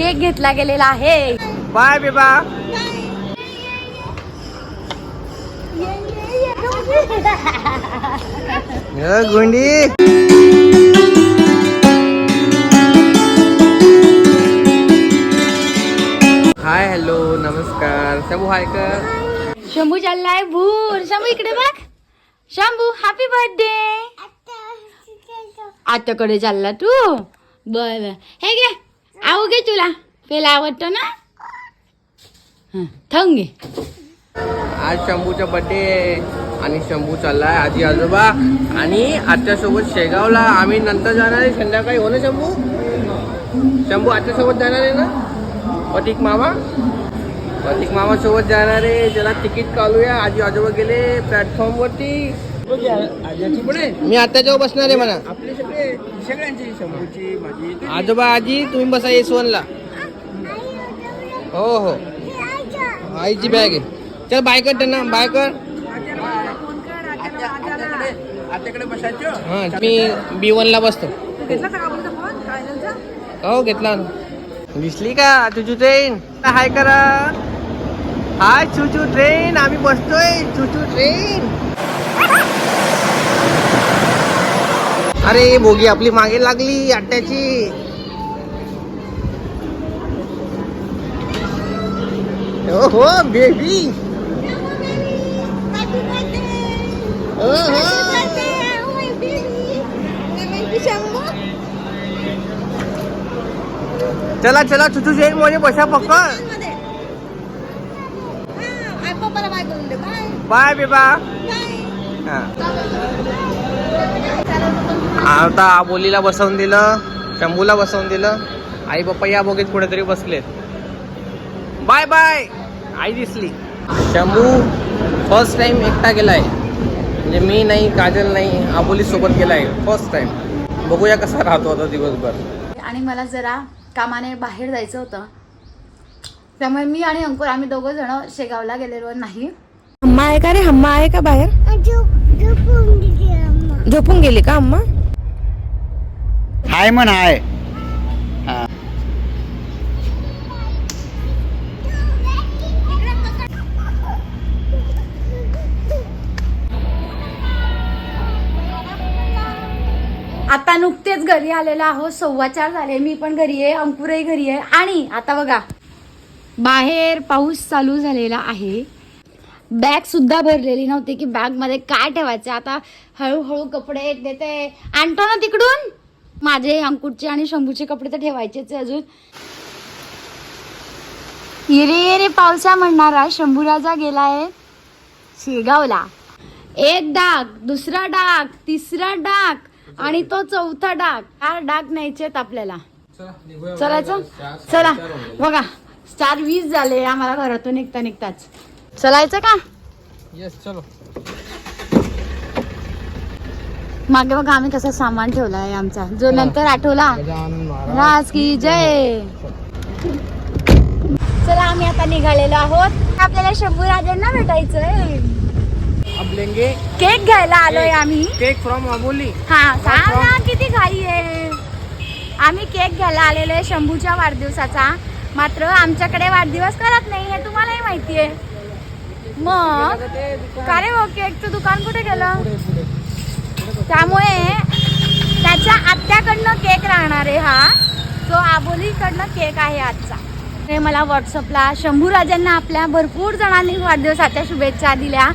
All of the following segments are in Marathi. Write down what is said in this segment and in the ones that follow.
केक घेतला गेलेला आहे. बाय बेबा. गुंडी. हाय हॅलो नमस्कार. शंभू हाय कर शंभू चाललाय भूर. शंभू इकडे बघ. शंभू हॅपी बर्थडे आत्याकडे चालला तू? बर. हे घे. आऊ घे तुला. पेला आवडतो ना? हं, थांब घे. आज शंभूचा बड्डे आणि शंभू चाललाय आजी आजोबा आणि आजच्या सोबत शेगावला. आम्ही नंतर जाणार आहे संध्याकाळी हो ना शंभू? शंभू आजच्या सोबत जाणार आहे ना? प्रतीक मामा? प्रतीक मामा सोबत जाणार आहे. त्याला तिकीट काढूया. आजी आजोबा गेले प्लॅटफॉर्म वरती. मी आत्याच्या बसणार आहे म्हणा. आपले सगळे सगळ्यांची शंभूची माझी. आजोबा आजी तुम्ही बसा एस ला हो हो. आईची बॅग आहे. चल बाय कर त्यांना बाय कर. हा मी बी ला बसतो. हो घेतला. दिसली का चुचू ट्रेन हाय करा. हाय चुचू ट्रेन आम्ही बसतोय चुचू ट्रेन अरे बोगी आपली मागे लागली अट्ट्याची हो हो बेबी हो चला चला चुचू ट्रेन मध्ये बसा पकड बाय बेबा हा. आता आबोलीला बसवून दिलं शंभूला बसवून दिलं. आई पप्पा या बोगीत कुठेतरी बसलेत. बाय बाय आई दिसली. शंभू फर्स्ट टाइम एकटा गेलाय. म्हणजे मी नाही काजल नाही आबोली सोबत गेलाय. फर्स्ट टाइम बघूया कसा राहतो आता दिवसभर. आणि मला जरा कामाने बाहेर जायचं होतं. त्यामुळे मी आणि अंकुर आम्ही दोघं जण शेगावला गेलेलो नाही. अम्मा आहे का रे? अम्मा आहे का बाहेर? झोपून गेली का अम्मा? हाय म्हण हाय. आता नुकतेच घरी आलेलो आहोत. सव्वा चार झाले. मी पण घरी आहे. अंकुरही घरी आहे. आणि आता बघा बाहेर पाऊस चालू झालेला आहे. बॅग सुद्धा भरलेली नव्हती की बॅगमध्ये काय ठेवायचं? आता हळूहळू कपडे देते. आणतो ना तिकडून? माझे अंकुरचे आणि शंभूचे कपडे तर ठेवायचेच आहे अजून. येरे येरे पावसा म्हणणारा शंभूराजा गेलाय शेगावला एक डाग दुसरा डाग तिसरा डाग आणि तो चौथा डाग. चार डाग न्यायचेत आपल्याला. चलायचं चला बघा चार वीस झाले आम्हाला घरातून निघता निघताच. चलायचं का? येस चलो. मागे बघा आम्ही कसं सामान ठेवला आहे आमचा. जो नंतर आठवला. राज की जय. चला आम्ही आता निघालेलो आहोत. आपल्याला शंभू राजांना भेटायचंय. अब लेंगे? केक घ्यायला आलोय आम्ही. Cake from Aboli. हा सांग ना किती घाई आहे. आम्ही केक घ्यायला आलेलो आहे शंभूच्या वाढदिवसाचा. मात्र आमच्याकडे वाढदिवस करत नाही हे तुम्हालाही माहिती आहे. मग का रे हो केकचं दुकान कुठे गेलं? त्यामुळे त्याच्या आत्याकडनं केक राहणार आहे हा. जो आबोलीकडनं केक आहे आजचा. हे मला व्हॉट्सअपला शंभू राजांना आपल्या भरपूर जणांनी वाढदिवसाच्या शुभेच्छा दिल्या.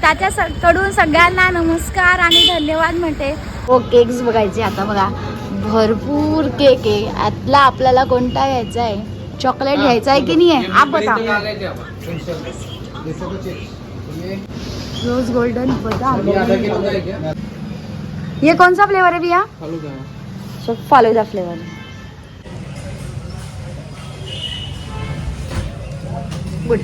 त्याच्या स- कडून सगळ्यांना नमस्कार आणि धन्यवाद म्हणते. हो केक्स बघायचे आता बघा. भरपूर केक आहे. यातला आपल्याला कोणता घ्यायचा आहे? चॉकलेट घ्यायचा आहे की नाही आहे? आप बता. रोज गोल्डन बदाम ये कौन सा फ्लेवर है भैया? सब फालूदा फ्लेवर गुड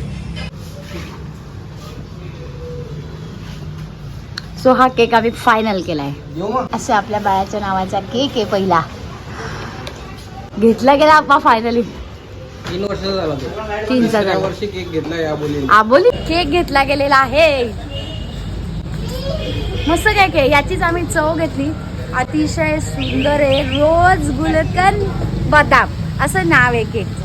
सो हा केक आम्ही फायनल केलाय. असं आपल्या बाळाच्या नावाचा केक आहे पहिला. घेतला गेला आपा फायनली तीन वर्षाचा झाला तो. तीनचा तिसऱ्या झाला. वर्षी केक घेतला आबोली केक घेतला गेलेला आहे. मस्त काय काय याचीच आम्ही चव घेतली. अतिशय सुंदर आहे रोज गुलकन बदाम असं नाव आहे केकचं.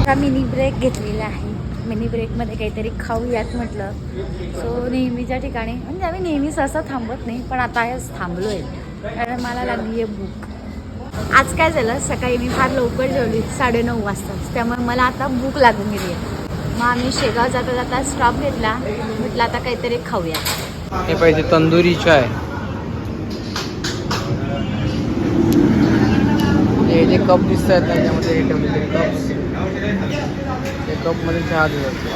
आता मिनी ब्रेक घेतलेला आहे. मिनी ब्रेकमध्ये काहीतरी खाऊयात म्हटलं. सो नेहमीच्या ठिकाणी म्हणजे आम्ही नेहमीच असं थांबत नाही पण आता आज थांबलो आहे कारण मला लागली आहे भूक आज काय झालं सकाळी मी फार लवकर जेवली साडेनऊ वाजताच त्यामुळे मला आता भूक लागून गेली आहे. मग आम्ही शेगाव जाता जाता स्टॉप घेतला. म्हटलं आता काहीतरी खाऊया. हे पाहिजे तंदुरी चाय. हे जे कप दिसत आहेत त्याच्यामध्ये हे कप्स ते कपमध्ये चहा दिसत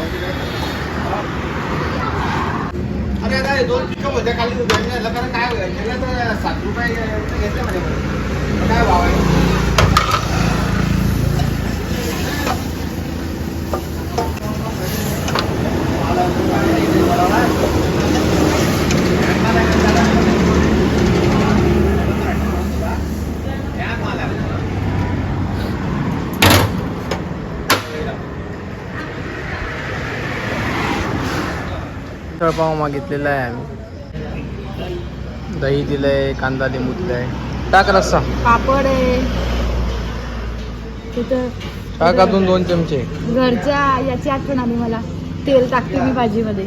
अरे अरे दोन पिकअप होत्या खाली कारण काय सात रुपये घेतले म्हणे. काय भाव आहे? पाव मागितलेला आहे आम्ही. दही दिलंय कांदा लिंबू दिलाय. टाक रस्सा. पापड आहे. टाक अजून दोन चमचे. घरच्या याची आठवण आली मला. तेल टाकते मी भाजीमध्ये.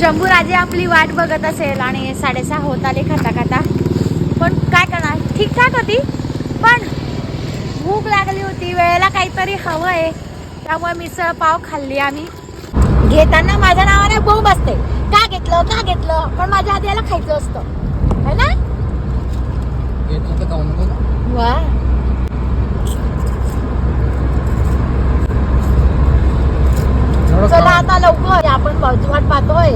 शंभू राजे आपली वाट बघत असेल आणि साडेसहा होत आले खाता खाता. पण काय करणार? ठीकठाक होती. पण भूक लागली होती. वेळेला काहीतरी हवं आहे. त्यामुळे मिसळ पाव खाल्ली आम्ही. घेताना माझ्या नावाने बोंब बसते. का घेतलं का घेतलं? पण माझ्या आधी याला खायचं असतं. है ना? वा. चला आता लवकर. आपण भाऊची वाट पाहतोय.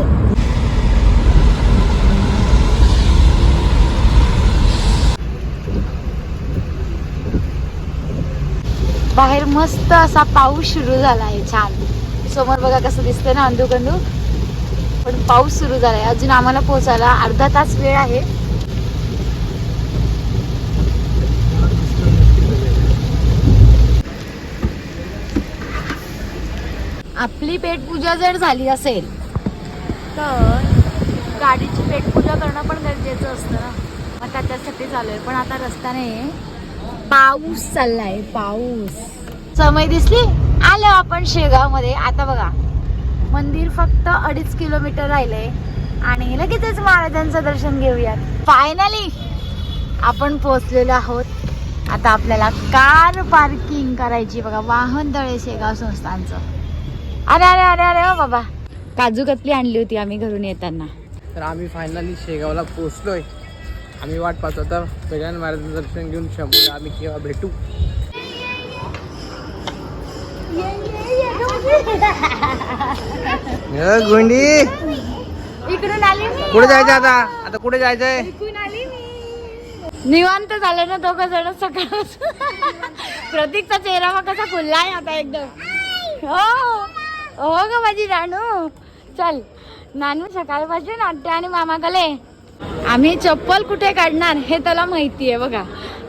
बाहेर मस्त असा पाऊस सुरू झाला आहे छान. समोर बघा कसं दिसतंय ना अंधुकंदू पण पाऊस सुरू आहे अजून आम्हाला पोहोचायला अर्धा तास वेळ आहे. आपली पेटपूजा जर झाली असेल तर गाडीची पेटपूजा करणं पण गरजेचं असतं ना. मग त्याच्यासाठी चालू आहे पण आता रस्त्याने पाऊस चाललाय पाऊस. समय दिसली? आलो आपण शेगावमध्ये आता बघा मंदिर फक्त अडीच किलोमीटर राहिलंय. आणि लगेचच महाराजांचं दर्शन घेऊयात. फायनली आपण पोहोचलेलो आहोत. आता आपल्याला कार पार्किंग करायची बघा. वाहन तळे शेगाव संस्थांचं अरे अरे अरे अरे हो बाबा. काजू कतली आणली होती आम्ही घरून येताना. तर आम्ही फायनली शेगावला पोहोचलोय. आम्ही वाट पाहतो. तर गजानन महाराजांचं दर्शन घेऊन शंभूला आम्ही केव्हा भेटू? गुंडी. इकडून आली मी. कुठे जायचं आता? आता कुठे जायचंय? इकडून आली मी. निवांत झालं ना दोघं जण सकाळ प्रतीकचा चेहरा मग कसा खुल्ला आहे आता एकदम. हो. हो ग माझी राणू चल. नानू सकाळपासून आत्या आणि मामाकडे आम्ही चप्पल कुठे काढणार हे त्याला माहिती आहे बघा.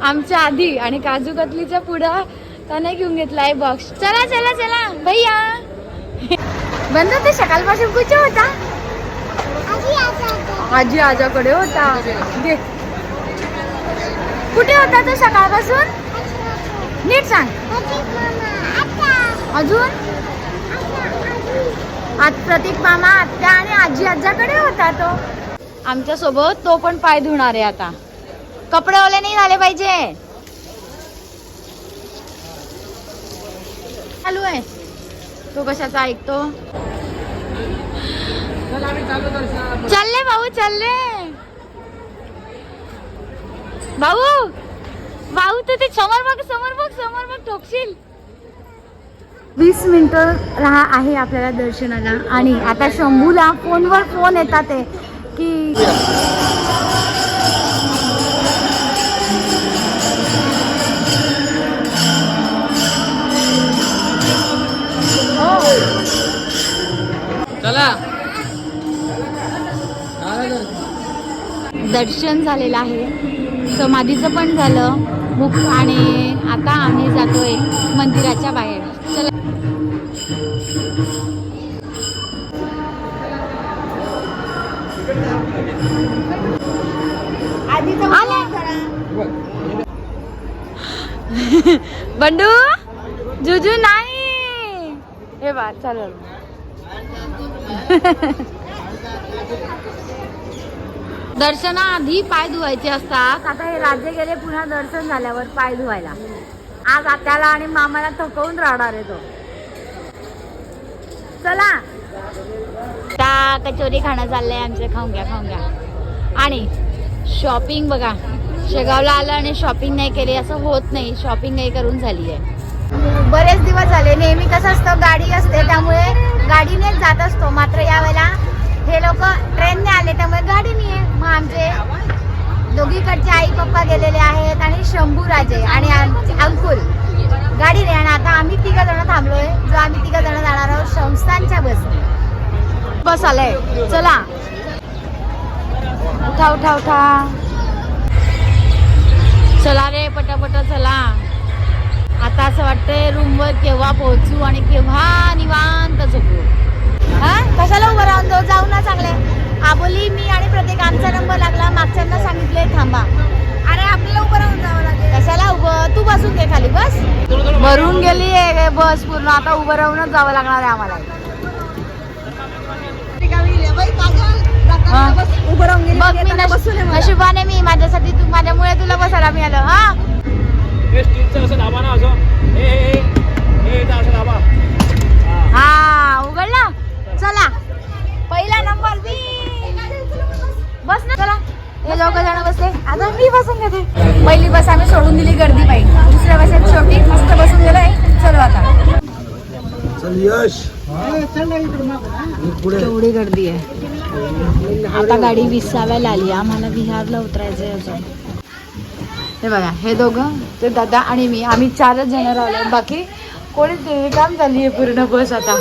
आमच्या आधी आणि काजू कतलीच्या पुढं त्याने घेऊन घेतलाय बॉक्स चला चला चला. भैया. बंद ते सकाळपासून कुठे होता? आजी आजाकडे होता. कुठे होता तो सकाळपासून? नीट सांग. अजून? आज प्रतीक मामा आत्या आणि आजी आजाकडे होता तो. आमच्यासोबत तो पण पाय धुणार आहे आता. कपडे ओले नाही झाले पाहिजे. चालू आहे. तो कशाचा ऐकतो? चालले भाऊ चालले. भाऊ भाऊ तर ते समोर बघ समोर बघ समोर बघ ठोकशील. वीस मिनिटं राहा आहे आपल्याला दर्शनाला. आणि आता शंभूला फोनवर फोन येतात आहे की चला. दर्शन झालेलं आहे. समाधीचं पण झालं. बुक आणि आता आम्ही जातोय मंदिराच्या बाहेर. बंडू जुजू नाही. हे बा चालेल दर्शनाआधी पाय धुवायचे असतात. आता हे राजे गेले पुन्हा दर्शन झाल्यावर पाय धुवायला. आज आत्याला आणि मामाला थकवून राहणार आहे तो. चला. आता कचोरी खाणं चाललंय आमचं खाऊन घ्या खाऊन घ्या. आणि शॉपिंग बघा. शेगावला आलं आणि शॉपिंग नाही केली असं होत नाही. शॉपिंग नाही करून झाली आहे. बरेच दिवस झाले. नेहमी कसं असतं गाडी असते त्यामुळे गाडीनेच जात असतो. मात्र यावेळेला हे लोक ट्रेनने आले त्यामुळे गाडीने आहे. मग आमचे दोघीकडचे आई पप्पा गेलेले आहेत आणि शंभू राजे आणि आमचे अंकुल गाडीने आणि आता आम्ही तिघ जण थांबलोय. जो आम्ही तिघ जण जाणार आहोत संस्थांच्या बसने. बस आलंय. चला. उठा उठा उठा. चला रे पटापट चला. आता असं वाटतंय रूमवर केव्हा पोहोचू आणि केव्हा निवांत झोपू. हा? कशाला उभं राहून जाऊ? जाऊ ना चांगले. आबोली मी आणि प्रत्येक आमचा नंबर लागला. मागच्यांना सांगितले थांबा. अरे आपल्याला उभं राहून जावं लागेल. कशाला उभं? तू बसून घे खाली बस. भरून गेली आहे बस पूर्ण. आता उभं राहूनच जावं लागणार आहे आम्हाला. हा. बघ मी नश- नशिबाने मी माझ्यासाठी तू माझ्यामुळे तुला बसायला मिळालं हा? हे स्टीलचं असं दाबा ना असं. हे हे हे. हे इथं असं दाबा. हा. हा उघडला? चला. पहिला नंबर मी बस ना. चला. हे दोघ जण बसले. आता मी बसून घेते. पहिली बस आम्ही सोडून दिली गर्दी पाहिजे दुसऱ्या बसेत शेवटी मस्त बसून गेलोय. चलो आता. केवढी गर्दी आहे. आता गाडी विसाव्याला आली. आम्हाला विहारला उतरायचंय अजून. हे बघा हे दोघं ते दादा आणि मी. आम्ही चारच जण राहिलो. बाकी कोणीच काम झाली आहे पूर्ण बस आता.